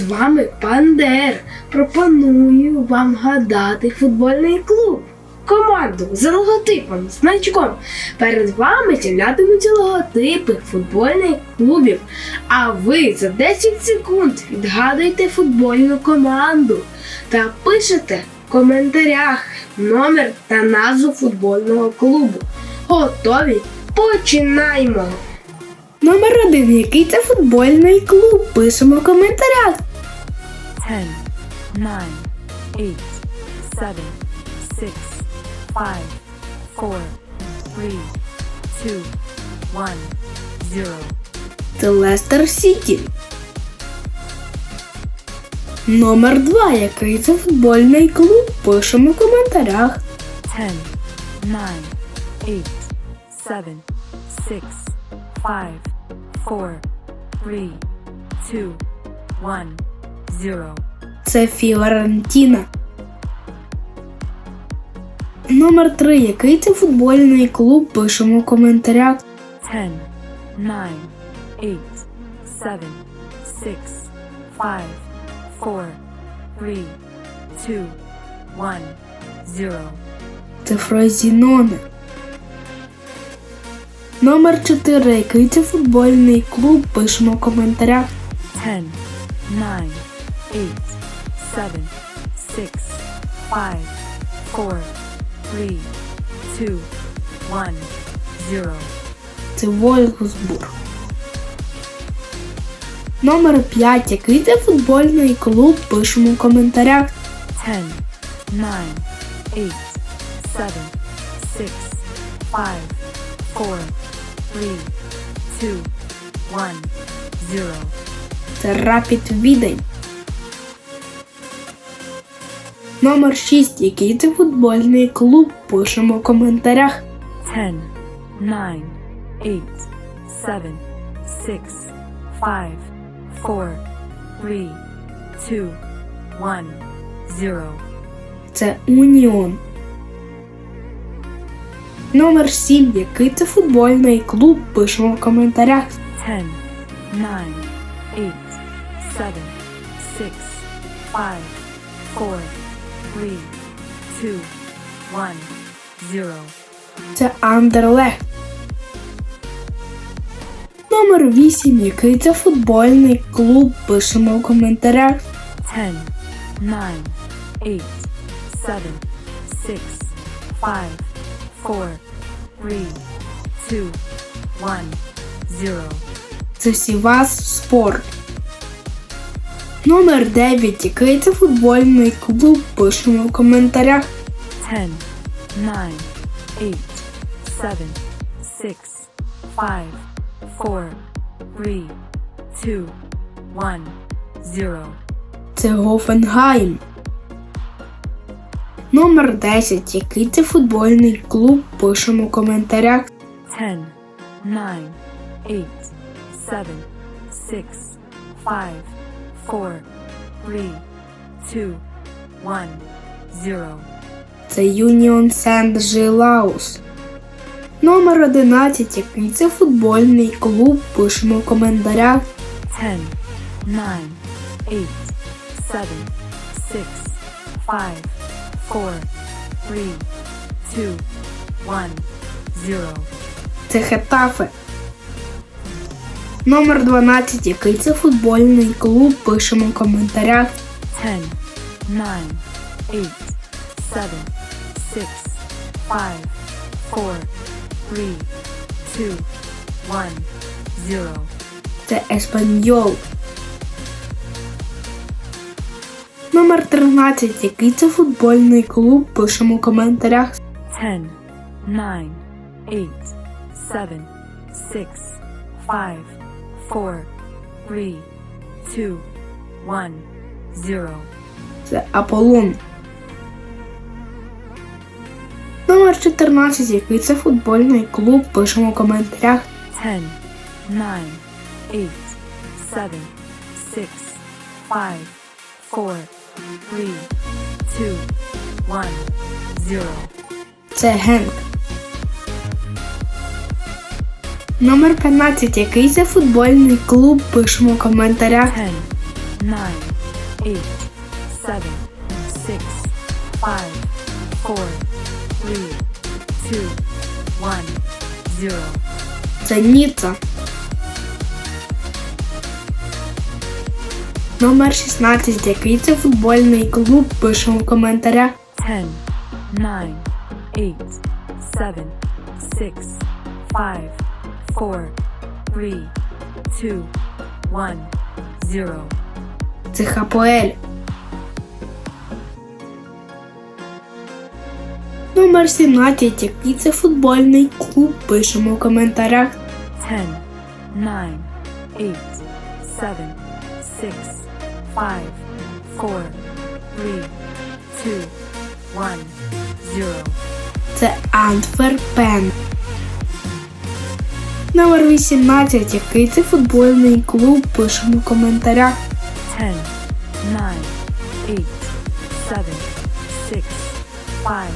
З вами Пандер. Пропоную вам гадати футбольний клуб. Команду з логотипом, значком. Перед вами з'являтимуться логотипи футбольних клубів. А ви за 10 секунд відгадуєте футбольну команду та пишете в коментарях номер та назву футбольного клубу. Готові? Починаємо! Номер один. Який це футбольний клуб? Пишемо в коментарях. 10, 9, 8, 7, 6, 5, 4, 3, 2, 1, 0. Це Лестер Сіті. Номер 2. Який це футбольний клуб? Пишемо в коментарях. 10, 9, 8, 7, 6, 5, 4, 3, 2, 1, 0. Це Фіорентіна. Номер 3. Який це футбольний клуб? Пишемо в коментарях. 10, 9, 8, 7, 6, 5, 4, 3, 2, 1, 0. Це Фрозіноне. Номер 4. Який це футбольний клуб? Пишемо в коментарях. 10, 9, 8, 7, 6, 5, 4, 3, 2, 1, 0. Це Вольфсбург. Номер 5. Який це футбольний клуб? Пишемо в коментарях. 10, 9, 8, 7, 6, 5, 4, 3, 2, 1, 0. Це Рапід Відень. Номер 6. Який це футбольний клуб? Пишемо в коментарях. 10, 9, 8, 7, 6, 5, 4, 3, 2, 1, 0. Це Уніон. Номер 7. Який це футбольний клуб? Пишемо в коментарях. 10, 9, 8, 7, 6, 5, 4, 3, 2, 1, 0. Це Андерлехт. Номер 8. Який це футбольний клуб? Пишемо в коментарях. 10, 9, 8, 7, 6, 5, 4, 3, 2, 1, 0. Це Сівас Спорт. Номер 9. Який це футбольний клуб? Пишемо в коментарях. 10, 9, 8, 7, 6, 5, 4, 3, 2, 1, 0. Це Гофенгайм. Номер 10. Який це футбольний клуб? Пишемо в коментарях. 10, 9, 8, 7, 6, 5, 4, 3, 2, 1, 0. Це Юніон Сент Жилаус. Номер 11. Який це футбольний клуб? Пишемо в коментарях. 10, 9, 8, 7, 6, 5, 4, 3, 2, 1, 0. Це Хетафе. Номер 12. Який це футбольний клуб? Пишемо в коментарях. 10, 9, 8, 7, 6, 5, 4, 3, 2, 1, 0. Це Еспаньол. Номер 13. Який це футбольний клуб? Пишемо в коментарях. 10, 9, 8, 7, 6, 5, 4, 3, 2, 1, 0. Це Аполлон. Номер 14. Який це футбольний клуб? Пишемо в коментарях. 10, 9, 8, 7, 6, 5, 4, 3, 2, 1, 0. Це Генк. Номер 15. Який це футбольний клуб? Пишемо в коментарях. 10, 9, eight, seven, six, five, four, three, two, one, zero. Це Ніцца. Номер 16. Який це футбольний клуб? Пишемо в коментарях. Ten, nine, eight, seven, six, five, four, three, two, one, zero. Це Хапоель. Номер 17. Який це футбольний клуб? Пишемо в коментарях. Ten, nine, eight, seven, six, five, four, three, two, one, zero. Це Антверпен. Номер 18. Який це футбольний клуб? Пишемо в коментарях. Ten, nine, eight, seven, six, five,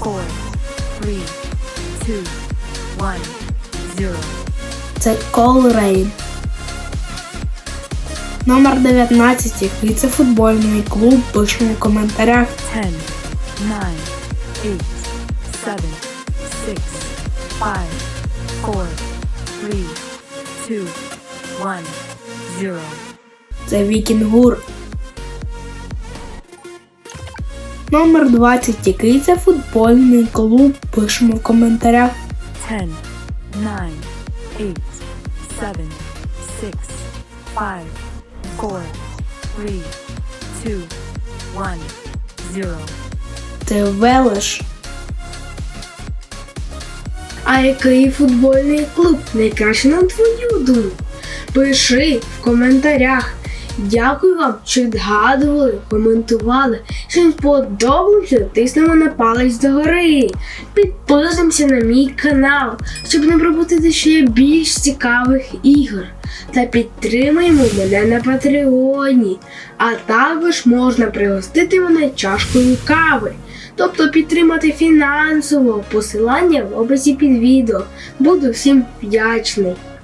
four, three, two, one, zero. Це Колрейн. Номер 19. Який це футбольний клуб? Пишемо в коментарях. Ten, nine, eight, seven, six, five, four, three, two, one, zero. Це Вікінгур. Номер 20. Який це футбольний клуб? Пишемо в коментарях. Ten, nine, eight, seven, six, five, four, three, two, one, zero. Це Велеш. А який футбольний клуб найкраще на твою думку? Пиши в коментарях. Дякую вам, що відгадували, коментували. Що їм сподобалося, тиснемо на палець догори. Підписуємося на мій канал, щоб не пропустити ще більш цікавих ігор. Та підтримуємо мене на Патреоні. А також можна пригостити мене чашкою кави. Тобто підтримати фінансово посилання в описі під відео. Буду всім вдячний.